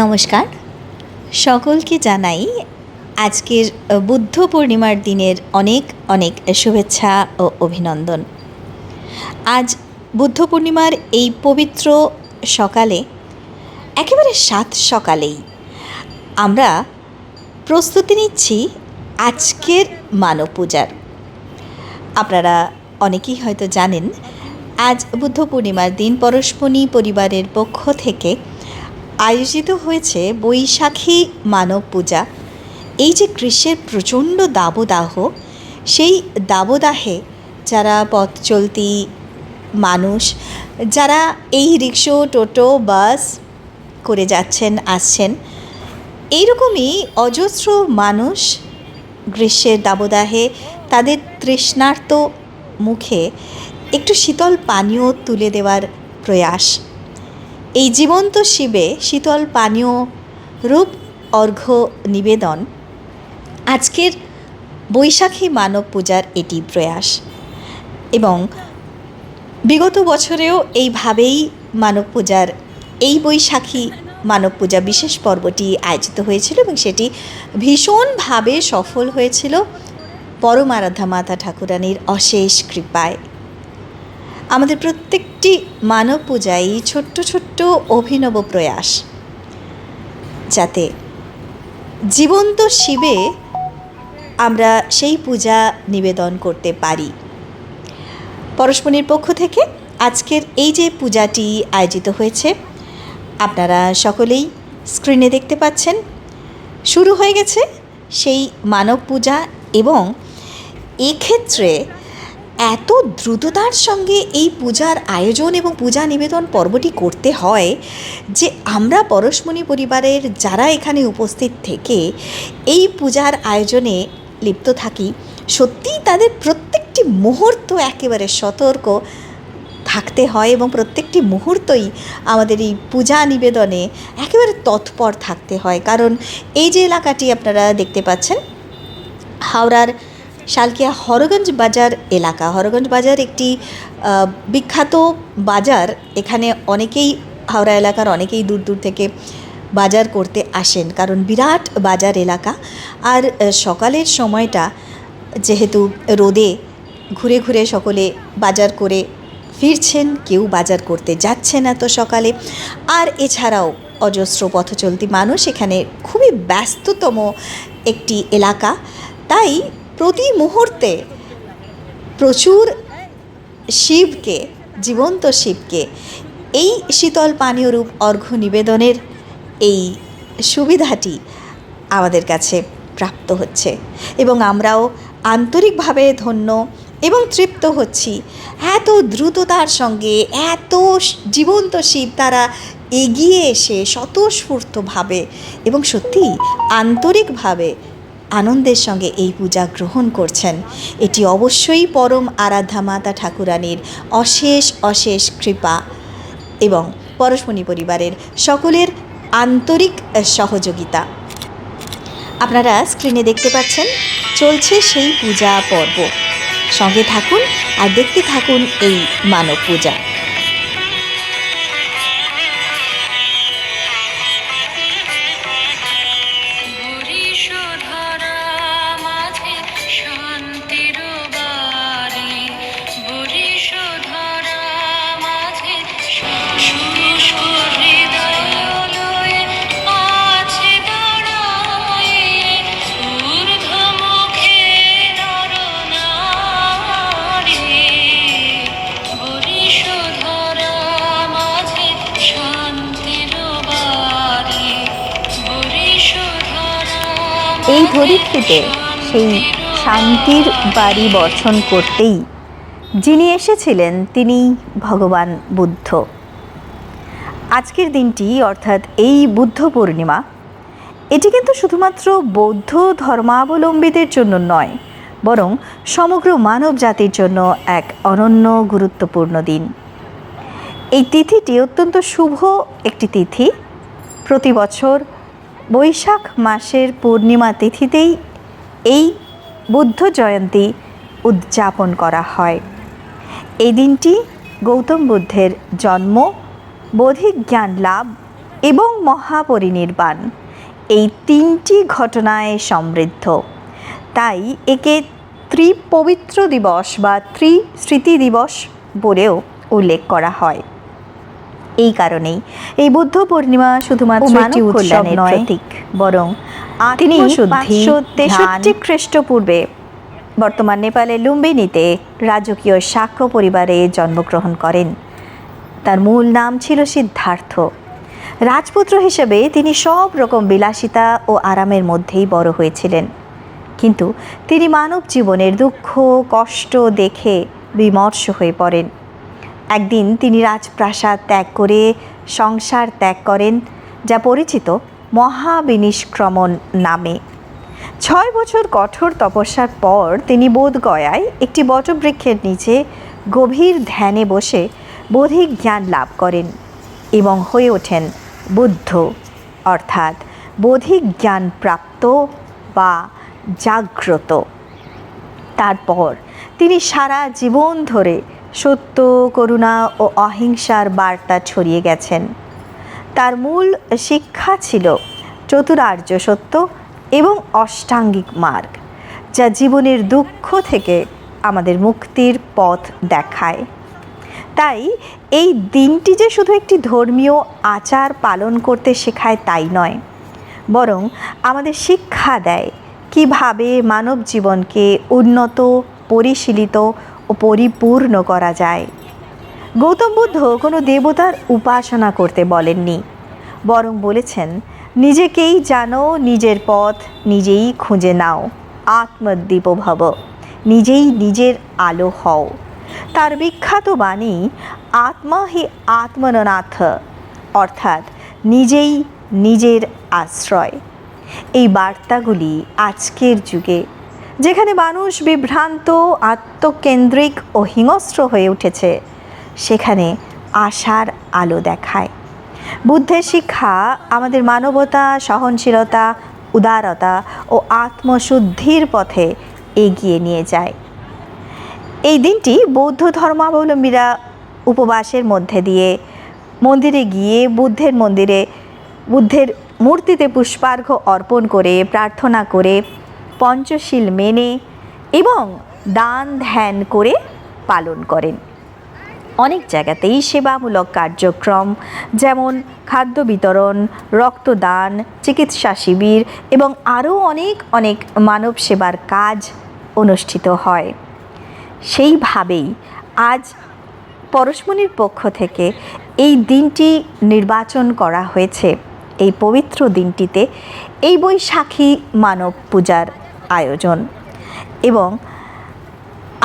নমস্কার। সকলকে জানাই আজকের বুদ্ধ পূর্ণিমার দিনের অনেক অনেক শুভেচ্ছা ও অভিনন্দন। আজ বুদ্ধ পূর্ণিমার এই পবিত্র সকালে, একেবারে সাত সকালেই আমরা প্রস্তুতি নিচ্ছি আজকের মানব পূজার। আপনারা অনেকেই হয়তো জানেন, আজ বুদ্ধ পূর্ণিমার দিন পরশমণি পরিবারের পক্ষ থেকে আয়োজিত হয়েছে বৈশাখী মানব পূজা। এই যে গ্রীষ্মের প্রচণ্ড দাবদাহ, সেই দাবদাহে যারা পথ চলতি মানুষ, যারা এই রিক্সো, টোটো, বাস করে যাচ্ছেন, আসছেন, এইরকমই অজস্র মানুষ গ্রীষ্মের দাবদাহে তাদের তৃষ্ণার্ত মুখে একটু শীতল পানীয় তুলে দেওয়ার প্রয়াস। এই জীবন্ত শিবে শীতল পানীয় রূপ, অর্ঘ্য, নিবেদন। আজকের বৈশাখী মানব পূজার এটি প্রয়াস। এবং বিগত বছরেও এইভাবেই মানব পূজার এই বৈশাখী মানব পূজা বিশেষ পর্বটি আয়োজিত হয়েছিল এবং সেটি ভীষণভাবে সফল হয়েছিল। পরম আরাধ্যা মাতা ঠাকুরানীর অশেষ কৃপায়। আমাদের প্রত্যেকটি মানব পূজাই ছোট্ট ছোট্ট অভিনব প্রয়াস। যাতে জীবন্ত শিবে আমরা সেই পূজা নিবেদন করতে পারি। পরশমণির পক্ষ থেকে আজকের এই যে পূজাটি আয়োজিত হয়েছে, আপনারা সকলেই স্ক্রিনে দেখতে পাচ্ছেন, শুরু হয়ে গেছে সেই মানব পূজা এবং এক্ষেত্রে এত দ্রুততার সঙ্গে এই পূজার আয়োজন এবং পূজা নিবেদন পর্বটি করতে হয় যে আমরা পরশমণি পরিবারের যারা এখানে উপস্থিত থেকে এই পূজার আয়োজনে লিপ্ত থাকি, সত্যিই তাদের প্রত্যেকটি মুহূর্ত একেবারে সতর্ক থাকতে হয় এবং প্রত্যেকটি মুহূর্তই আমাদের এই পূজা নিবেদনে একেবারে তৎপর থাকতে হয়। কারণ এই যে এলাকাটি আপনারা দেখতে পাচ্ছেন, হাওড়ার শালকিয়া হরগঞ্জ বাজার এলাকা। হরগঞ্জ বাজার একটি বিখ্যাত বাজার। এখানে অনেকেই হাওড়া এলাকার, অনেকেই দূর দূর থেকে বাজার করতে আসেন। কারণ বিরাট বাজার এলাকা। আর সকালের সময়টা যেহেতু রোদে ঘুরে ঘুরে সকলে বাজার করে ফিরছেন, কেউ বাজার করতে যাচ্ছে না তো সকালে। আর এছাড়াও অজস্র পথচলতি মানুষ এখানে খুবই ব্যস্ততম একটি এলাকা। তাই প্রতি মুহূর্তে প্রচুর শিবকে, জীবন্ত শিবকে, এই শীতল পানীয় রূপ অর্ঘ্য নিবেদনের এই সুবিধাটি আমাদের কাছে প্রাপ্ত হচ্ছে। এবং আমরাও আন্তরিকভাবে ধন্য এবং তৃপ্ত হচ্ছি। এত দ্রুততার সঙ্গে এত জীবন্ত শিব তারা এগিয়ে এসে স্বতঃস্ফূর্তভাবে এবং সত্যি আন্তরিকভাবে আনন্দের সঙ্গে এই পূজা গ্রহণ করছেন। এটি অবশ্যই পরম আরাধ্যা মাতা ঠাকুরানীর অশেষ অশেষ কৃপা এবং পরশমণি পরিবারের সকলের আন্তরিক সহযোগিতা। আপনারা স্ক্রিনে দেখতে পাচ্ছেন, চলছে সেই পূজা পর্ব। সঙ্গে থাকুন আর দেখতে থাকুন এই মানব পূজা। ধরিত্রীতে সেই শান্তির বাড়ি বর্ষণ করতেই যিনি এসেছিলেন তিনি ভগবান বুদ্ধ। আজকের দিনটি অর্থাৎ এই বুদ্ধ পূর্ণিমা, এটি কিন্তু শুধুমাত্র বৌদ্ধ ধর্মাবলম্বীদের জন্য নয়, বরং সমগ্র মানব জাতির জন্য এক অনন্য গুরুত্বপূর্ণ দিন। এই তিথিটি অত্যন্ত শুভ একটি তিথি। প্রতি বছর বৈশাখ মাসের পূর্ণিমা তিথিতেই এই বুদ্ধ জয়ন্তী উদযাপন করা হয়। এই দিনটি গৌতম বুদ্ধের জন্ম, বোধিজ্ঞান লাভ এবং মহাপরিনির্বাণ। এই তিনটি ঘটনায় সমৃদ্ধ। তাই একে ত্রিপবিত্র দিবস বা ত্রিস্মৃতি দিবস বলেও উল্লেখ করা হয়। এই কারণেই। এই বুদ্ধ পূর্ণিমা শুধুমাত্র একটি উৎসব নয় বরং তিনি পাঁচশো তেষট্টি খ্রিস্টপূর্বে বর্তমান নেপালের লুম্বিনীতে রাজকীয় শাক্য পরিবারে জন্মগ্রহণ করেন। তার মূল নাম ছিল সিদ্ধার্থ। রাজপুত্র হিসেবে তিনি সব রকম বিলাসিতা ও আরামের মধ্যেই বড় হয়েছিলেন। কিন্তু তিনি মানব জীবনের দুঃখ কষ্ট দেখে বিমর্ষ হয়ে পড়েন। একদিন তিনি রাজপ্রাসাদ ত্যাগ করে সংসার ত্যাগ করেন, যা পরিচিত মহাবিনিষ্ক্রমণ নামে। ছয় বছর কঠোর তপস্যার পর তিনি বোধগয়ায় একটি বটবৃক্ষের নিচে গভীর ধ্যানে বসে বোধিক জ্ঞান লাভ করেন এবং হয়ে ওঠেন বুদ্ধ, অর্থাৎ বোধিক জ্ঞান প্রাপ্ত বা জাগ্রত। তারপর তিনি সারা জীবন ধরে সত্য, করুণা ও অহিংসার বার্তা ছড়িয়ে গেছেন। তার মূল শিক্ষা ছিল চতুরার্য সত্য এবং অষ্টাঙ্গিক মার্গ, যা জীবনের দুঃখ থেকে আমাদের মুক্তির পথ দেখায়। তাই এই দিনটি যে শুধু একটি ধর্মীয় আচার পালন করতে শেখায় তাই নয়, বরং আমাদের শিক্ষা দেয় কীভাবে মানব জীবনকে উন্নত, পরিশীলিত পরিপূর্ণ করা যায়। গৌতম বুদ্ধ কোনো দেবতার উপাসনা করতে বলেননি, বরং বলেছেন, নিজেকেই জানো, নিজের পথ নিজেই খুঁজে নাও আত্মদ্বীপ ভব নিজেই নিজের আলো হও। তার বিখ্যাত বাণী, আত্মা হি আত্মননাথ, অর্থাৎ নিজেই নিজের আশ্রয়। এই বার্তাগুলি আজকের যুগে যেখানে মানুষ বিভ্রান্ত, আত্মকেন্দ্রিক ও হিংস্র হয়ে উঠেছে, সেখানে আশার আলো দেখায়। বুদ্ধের শিক্ষা, আমাদের মানবতা, সহনশীলতা, উদারতা ও আত্মশুদ্ধির পথে এগিয়ে নিয়ে যায়। এই দিনটি বৌদ্ধ ধর্মাবলম্বীরা উপবাসের মধ্যে দিয়ে মন্দিরে গিয়ে বুদ্ধের মন্দিরে, বুদ্ধের মূর্তিতে পুষ্পার্ঘ অর্পণ করে, প্রার্থনা করে পঞ্চশীল মেনে এবং দান ধ্যান করে পালন করেন। অনেক জায়গাতেই সেবামূলক কার্যক্রম, যেমন খাদ্য বিতরণ, রক্তদান, চিকিৎসা শিবির এবং আরও অনেক অনেক মানব সেবার কাজ অনুষ্ঠিত হয়। সেইভাবেই আজ পরশমণির পক্ষ থেকে এই দিনটি নির্বাচন করা হয়েছে। এই পবিত্র দিনটিতে এই বৈশাখী মানব পূজার আয়োজন। এবং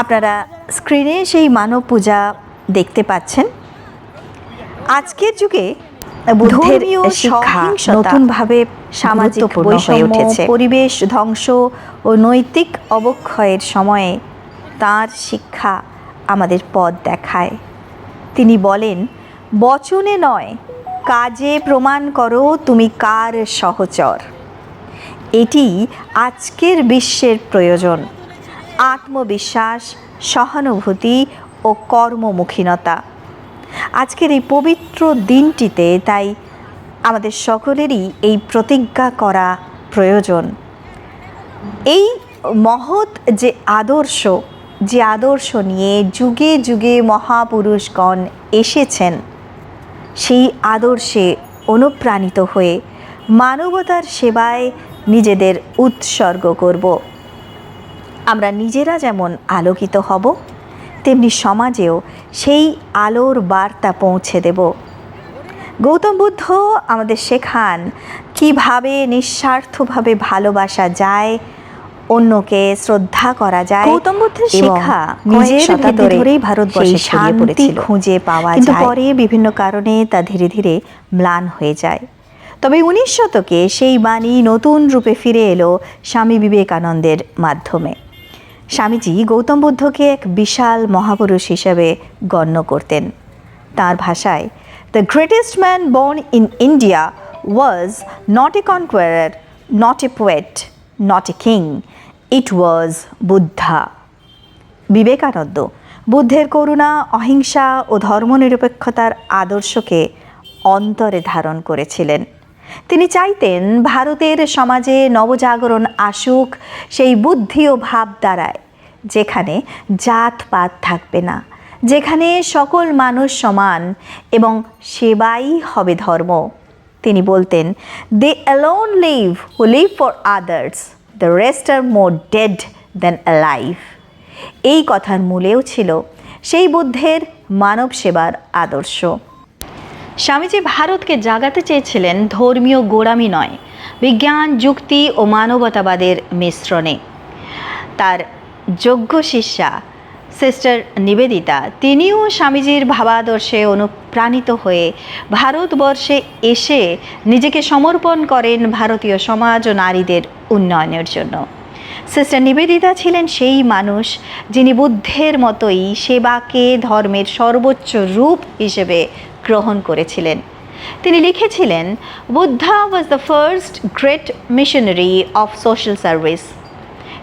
আপনারা স্ক্রিনে সেই মানব পূজা দেখতে পাচ্ছেন। আজকের যুগে ধর্মীয় নতুনভাবে সামাজিক বৈষম্য উঠেছে। পরিবেশ ধ্বংস ও নৈতিক অবক্ষয়ের সময়ে তার শিক্ষা আমাদের পথ দেখায়। তিনি বলেন বচনে নয় কাজে প্রমাণ করো তুমি কার সহচর। এটি আজকের বিশ্বের প্রয়োজন। আত্মবিশ্বাস, সহানুভূতি ও কর্মমুখীনতা। আজকের এই পবিত্র দিনটিতে তাই আমাদের সকলেরই এই প্রতিজ্ঞা করা প্রয়োজন। এই মহৎ যে আদর্শ যে আদর্শ নিয়ে যুগে যুগে মহাপুরুষগণ এসেছেন, সেই আদর্শে অনুপ্রাণিত হয়ে মানবতার সেবায় নিজেদের উৎসর্গ করব। আমরা নিজেরা যেমন আলোকিত হব তেমনি সমাজেও সেই আলোর বার্তা পৌঁছে দেব। গৌতম বুদ্ধ আমাদের শেখান কীভাবে নিঃস্বার্থভাবে ভালোবাসা যায় অন্যকে শ্রদ্ধা করা যায় গৌতম বুদ্ধের শিক্ষা নিজের ধরেই ভারতবর্ষে শান্তি খুঁজে পাওয়া যায়। পরে বিভিন্ন কারণে তা ধীরে ধীরে ম্লান হয়ে যায়। তবে উনিশ শতকে সেই বাণী নতুন রূপে ফিরে এলো স্বামী বিবেকানন্দের মাধ্যমে। স্বামীজি গৌতম বুদ্ধকে এক বিশাল মহাপুরুষ হিসেবে গণ্য করতেন। তার ভাষায় the greatest man born in India was not a conqueror not a poet not a king it was Buddha Vivekananda বুদ্ধের করুণা, অহিংসা ও ধর্মনিরপেক্ষতার আদর্শকে অন্তরে ধারণ করেছিলেন। তিনি চাইতেন ভারতের সমাজে নবজাগরণ আসুক, সেই বুদ্ধি ও ভাব দ্বারায়, যেখানে জাতপাত থাকবে না, যেখানে সকল মানুষ সমান এবং সেবাই হবে ধর্ম। তিনি বলতেন they alone live who live for others the rest are more dead than alive এই কথার মূলেও ছিল সেই বুদ্ধের মানব সেবার আদর্শ। স্বামীজি ভারতকে জাগাতে চেয়েছিলেন ধর্মীয় গোড়ামি নয়, বিজ্ঞান, যুক্তি ও মানবতাবাদের মিশ্রণে। তার যোগ্য শিষ্যা সিস্টার নিবেদিতা, তিনিও স্বামীজির ভাবাদর্শে অনুপ্রাণিত হয়ে ভারতবর্ষে এসে নিজেকে সমর্পণ করেন ভারতীয় সমাজ ও নারীদের উন্নয়নের জন্য। সিস্টার নিবেদিতা ছিলেন সেই মানুষ যিনি বুদ্ধের মতোই সেবাকে ধর্মের সর্বোচ্চ রূপ হিসেবে গ্রহণ করেছিলেন। তিনি লিখেছিলেন, Buddha was the first great missionary of social service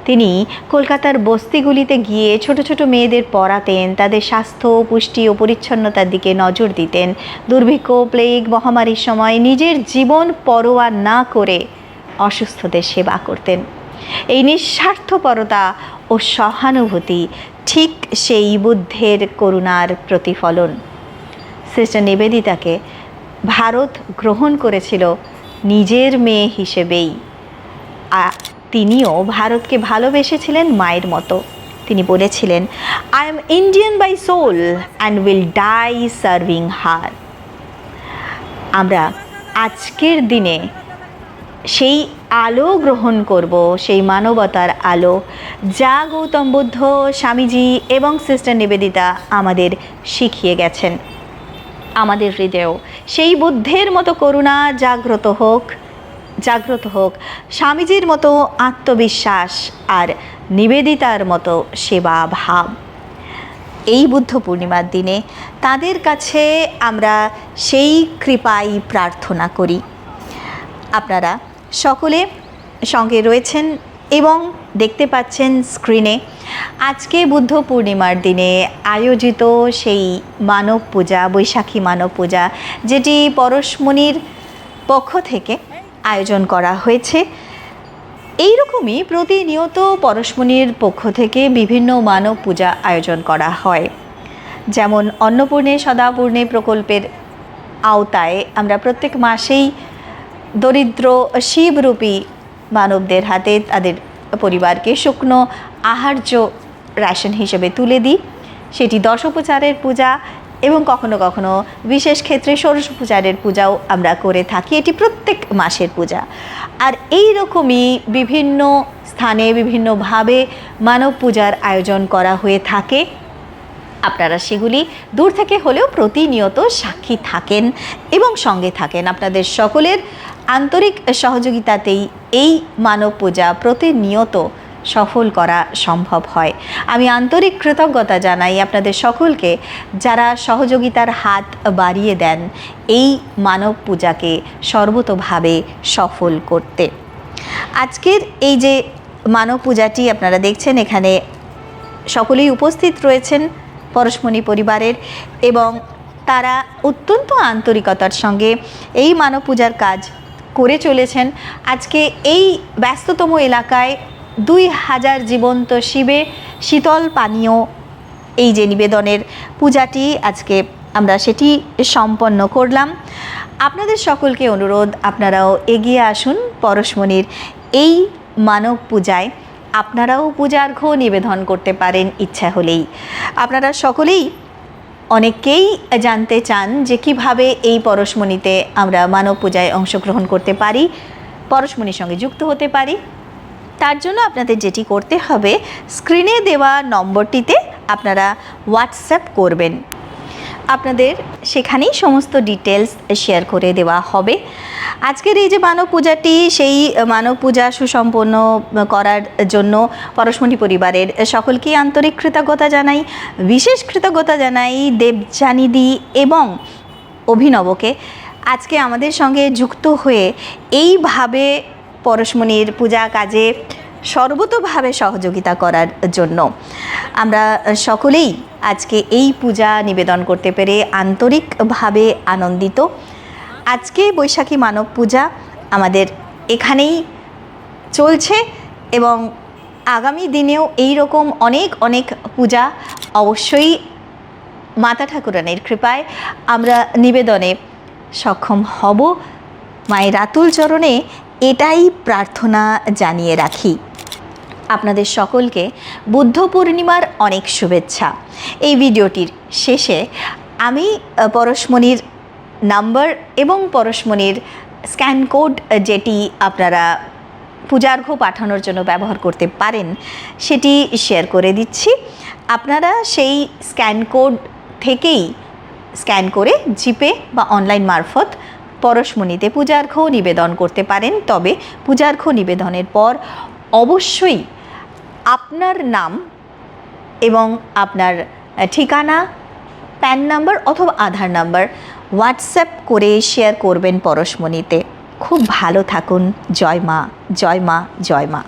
তিনি কলকাতার বস্তিগুলিতে গিয়ে ছোট ছোট মেয়েদের পড়াতেন, তাদের স্বাস্থ্য, পুষ্টি ও পরিচ্ছন্নতার দিকে নজর দিতেন। দুর্ভিক্ষ প্লেগ মহামারীর সময় নিজের জীবন পরোয়া না করে অসুস্থদের সেবা করতেন। এই নিঃস্বার্থপরতা ও সহানুভূতি ঠিক সেই বুদ্ধের করুণার প্রতিফলন। সিস্টার নিবেদিতাকে ভারত গ্রহণ করেছিল নিজের মেয়ে হিসেবেই। তিনিও ভারতকে ভালোবেসেছিলেন মায়ের মতো। তিনি বলেছিলেন I am Indian by soul and will die serving her আমরা আজকের দিনে সেই আলো গ্রহণ করব, সেই মানবতার আলো, যা গৌতম বুদ্ধ, স্বামীজি এবং সিস্টার নিবেদিতা আমাদের শিখিয়ে গেছেন। আমাদের হৃদয়েও। সেই বুদ্ধের মতো করুণা জাগ্রত হোক জাগ্রত হোক, স্বামীজির মতো আত্মবিশ্বাস আর নিবেদিতার মতো সেবা ভাব এই বুদ্ধ পূর্ণিমার দিনে তাদের কাছে আমরা সেই কৃপাই প্রার্থনা করি। আপনারা সকলে সঙ্গে রয়েছেন এবং দেখতে পাচ্ছেন স্ক্রিনে আজকে বুদ্ধ পূর্ণিমার দিনে আয়োজিত সেই মানব পূজা, বৈশাখী মানব পূজা, যেটি পরশমণির পক্ষ থেকে আয়োজন করা হয়েছে। এইরকমই প্রতিনিয়ত পরশমণির পক্ষ থেকে বিভিন্ন মানব পূজা আয়োজন করা হয়। যেমন অন্নপূর্ণে, সদাপূর্ণে প্রকল্পের আওতায় আমরা প্রত্যেক মাসেই দরিদ্র শিবরূপী মানবদের হাতে তাদের পরিবারকে শুকনো আহার্য রেশন হিসেবে তুলে দিই। সেটি দশোপচারের পূজা এবং কখনো কখনো বিশেষ ক্ষেত্রে ষোড়শ পূজারের পূজাও আমরা করে থাকি। এটি প্রত্যেক মাসের পূজা। আর এই রকমই বিভিন্ন স্থানে বিভিন্নভাবে মানব পূজার আয়োজন করা হয়ে থাকে। আপনারা সেগুলি দূর থেকে হলেও প্রতিনিয়ত সাক্ষী থাকেন এবং সঙ্গে থাকেন। আপনাদের সকলের আন্তরিক সহযোগিতাতেই এই মানব পূজা প্রতিনিয়ত সফল করা সম্ভব হয়। আমি আন্তরিক কৃতজ্ঞতা জানাই আপনাদের সকলকে যারা সহযোগিতার হাত বাড়িয়ে দেন এই মানব পূজাকে সর্বতোভাবে সফল করতে। আজকের এই যে মানব পূজাটি আপনারা দেখছেন, এখানে সকলেই উপস্থিত রয়েছেন, পরশমণি পরিবারের এবং তারা অত্যন্ত আন্তরিকতার সঙ্গে এই মানব পূজার কাজ করে চলেছেন। আজকে এই ব্যস্ততম এলাকায় দুই হাজার জীবন্ত শিবে শীতল পানীয়। এই যে নিবেদনের পূজাটি আজকে আমরা সেটি সম্পন্ন করলাম। আপনাদের সকলকে অনুরোধ, আপনারাও এগিয়ে আসুন পরশমণির এই মানব পূজায়। আপনারাও পূজার্ঘ নিবেদন করতে পারেন ইচ্ছা হলেই। আপনারা সকলেই অনেকেই জানতে চান যে কীভাবে এই পরশমণিতে আমরা মানব পূজায় অংশগ্রহণ করতে পারি, পরশমণির সঙ্গে যুক্ত হতে পারি। তার জন্য আপনাদের যেটি করতে হবে স্ক্রিনে দেওয়া নম্বরটিতে আপনারা হোয়াটসঅ্যাপ করবেন। আপনাদের সেখানেই সমস্ত ডিটেলস শেয়ার করে দেওয়া হবে। আজকের এই যে মানব পূজাটি, সেই মানব পূজা সুসম্পন্ন করার জন্য পরশমণি পরিবারের সকলকেই আন্তরিক কৃতজ্ঞতা জানাই, বিশেষ কৃতজ্ঞতা জানাই দেবজানিদি এবং অভিনবকে। আজকে আমাদের সঙ্গে যুক্ত হয়ে এইভাবে পরশমণির পূজা কাজে সর্বতোভাবে সহযোগিতা করার জন্য। আমরা সকলেই আজকে এই পূজা নিবেদন করতে পেরে আন্তরিকভাবে আনন্দিত। আজকে বৈশাখী মানব পূজা আমাদের এখানেই চলছে এবং আগামী দিনেও এই রকম অনেক অনেক পূজা অবশ্যই মাতা ঠাকুরানের কৃপায় আমরা নিবেদনে সক্ষম হব। মায়ের আতুল চরণে এটাই প্রার্থনা জানিয়ে রাখি। আপনাদের সকলকে বুদ্ধ পূর্ণিমার অনেক শুভেচ্ছা। এই ভিডিওটির শেষে আমি পরশমণির নাম্বার এবং পরশমণির স্ক্যান কোড যেটি আপনারা পূজার্ঘ্য পাঠানোর জন্য ব্যবহার করতে পারেন, সেটি শেয়ার করে দিচ্ছি। আপনারা সেই স্ক্যান কোড থেকেই স্ক্যান করে জিপে বা অনলাইন মারফত পরশমণিতে পূজার্ঘ্য নিবেদন করতে পারেন। তবে পূজার্ঘ্য নিবেদনের পর অবশ্যই আপনার নাম এবং আপনার ঠিকানা, প্যান নাম্বার অথবা আধার নাম্বার হোয়াটসঅ্যাপ করে শেয়ার করবেন পরশমণিতে। খুব ভালো থাকুন। জয় মা জয় মা জয় মা।